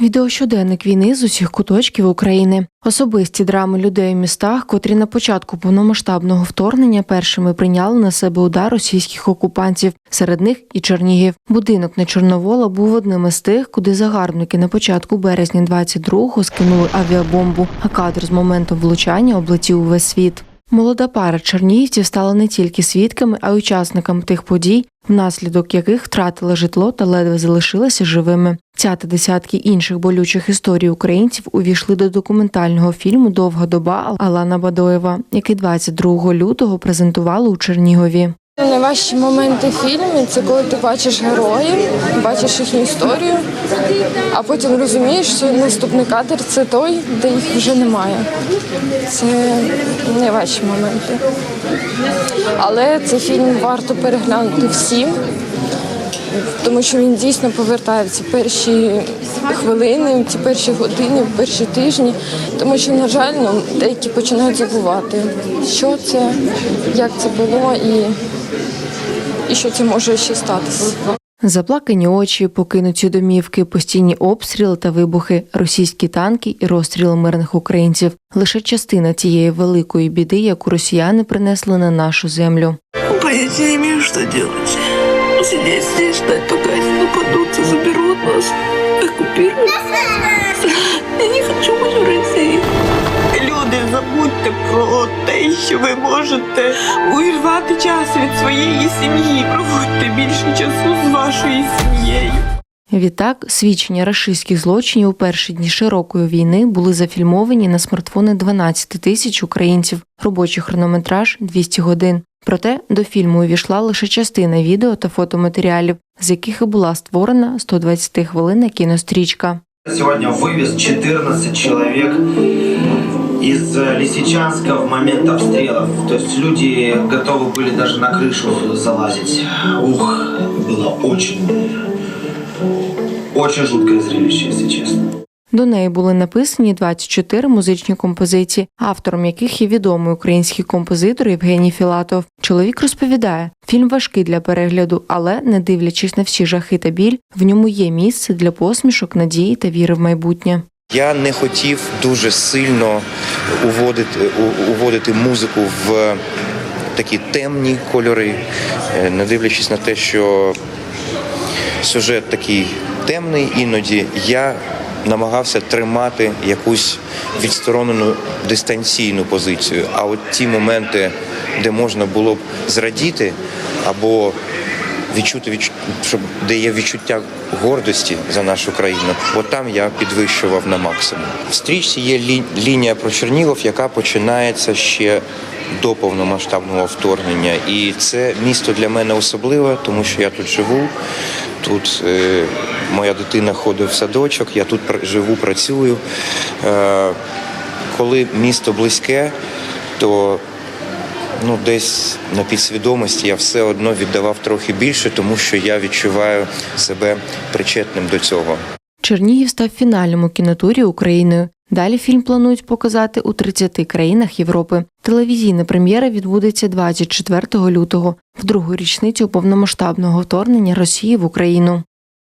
Відеощоденник війни з усіх куточків України. Особисті драми людей у містах, котрі на початку повномасштабного вторгнення першими прийняли на себе удар російських окупантів. Серед них і Чернігів. Будинок на Чорновола був одним із тих, куди загарбники на початку березня 22-го скинули авіабомбу, а кадр з моменту влучання облетів увесь світ. Молода пара чернігівців стала не тільки свідками, а й учасниками тих подій, внаслідок яких втратили житло та ледве залишилися живими. Ця та десятки інших болючих історій українців увійшли до документального фільму Довга доба Алана Бадоєва, який 22 лютого презентували у Чернігові. Найважчі моменти в фільмі це коли ти бачиш героїв, бачиш їхню історію, а потім розумієш, що наступний кадр це той, де їх вже немає. Це найважчі моменти. Але цей фільм варто переглянути всім, тому що він дійсно повертає в ці перші хвилини, в ці перші години, в перші тижні, тому що, на жаль, ну, деякі починають забувати, що це, як це було і і що це може ще статися. Заплакані очі, покинуті домівки, постійні обстріли та вибухи, російські танки і розстріли мирних українців лише частина тієї великої біди, яку росіяни принесли на нашу землю. Понятия не имею, что делать. Сидеть здесь, ждать, пока они нападут и заберут нас, оккупируют. Я не хочу быть в России. Люди, забудьте про те, що ви можете урвати час від своєї сім'ї. Проводьте більше часу з вашою сім'єю. Відтак, свідчення рашистських злочинів у перші дні широкої війни були зафільмовані на смартфони 12 тисяч українців. Робочий хронометраж 200 годин. Проте до фільму увійшла лише частина відео та фотоматеріалів, з яких і була створена 120 хвилинна кінострічка. Сегодня вывез 14 человек из э, Лисичанска в момент обстрелов. То есть люди готовы были даже на крышу залазить. Ух, было очень, очень жуткое зрелище, если честно. До неї були написані 24 музичні композиції, автором яких є відомий український композитор Євгеній Філатов. Чоловік розповідає, фільм важкий для перегляду, але не дивлячись на всі жахи та біль, в ньому є місце для посмішок, надії та віри в майбутнє. Я не хотів дуже сильно уводити, уводити музику в такі темні кольори, е, не дивлячись на те, що сюжет такий темний, іноді я намагався тримати якусь відсторонену дистанційну позицію. А от ті моменти, де можна було б зрадіти або відчути, щоб де є відчуття гордості за нашу країну, от там я підвищував на максимум. В стрічці є лі- лінія про Чернігов, яка починається ще до повномасштабного вторгнення. І це місто для мене особливе, тому що я тут живу. Тут е, моя дитина ходить в садочок, я тут живу, працюю. Е, коли місто близьке, то ну, десь на підсвідомості я все одно віддавав трохи більше, тому що я відчуваю себе причетним до цього. Чернігів став фінальним у кінотурі Україною. Далі фільм планують показати у 30 країнах Європи. Телевізійна прем'єра відбудеться 24 лютого, в другу річницю повномасштабного вторгнення Росії в Україну.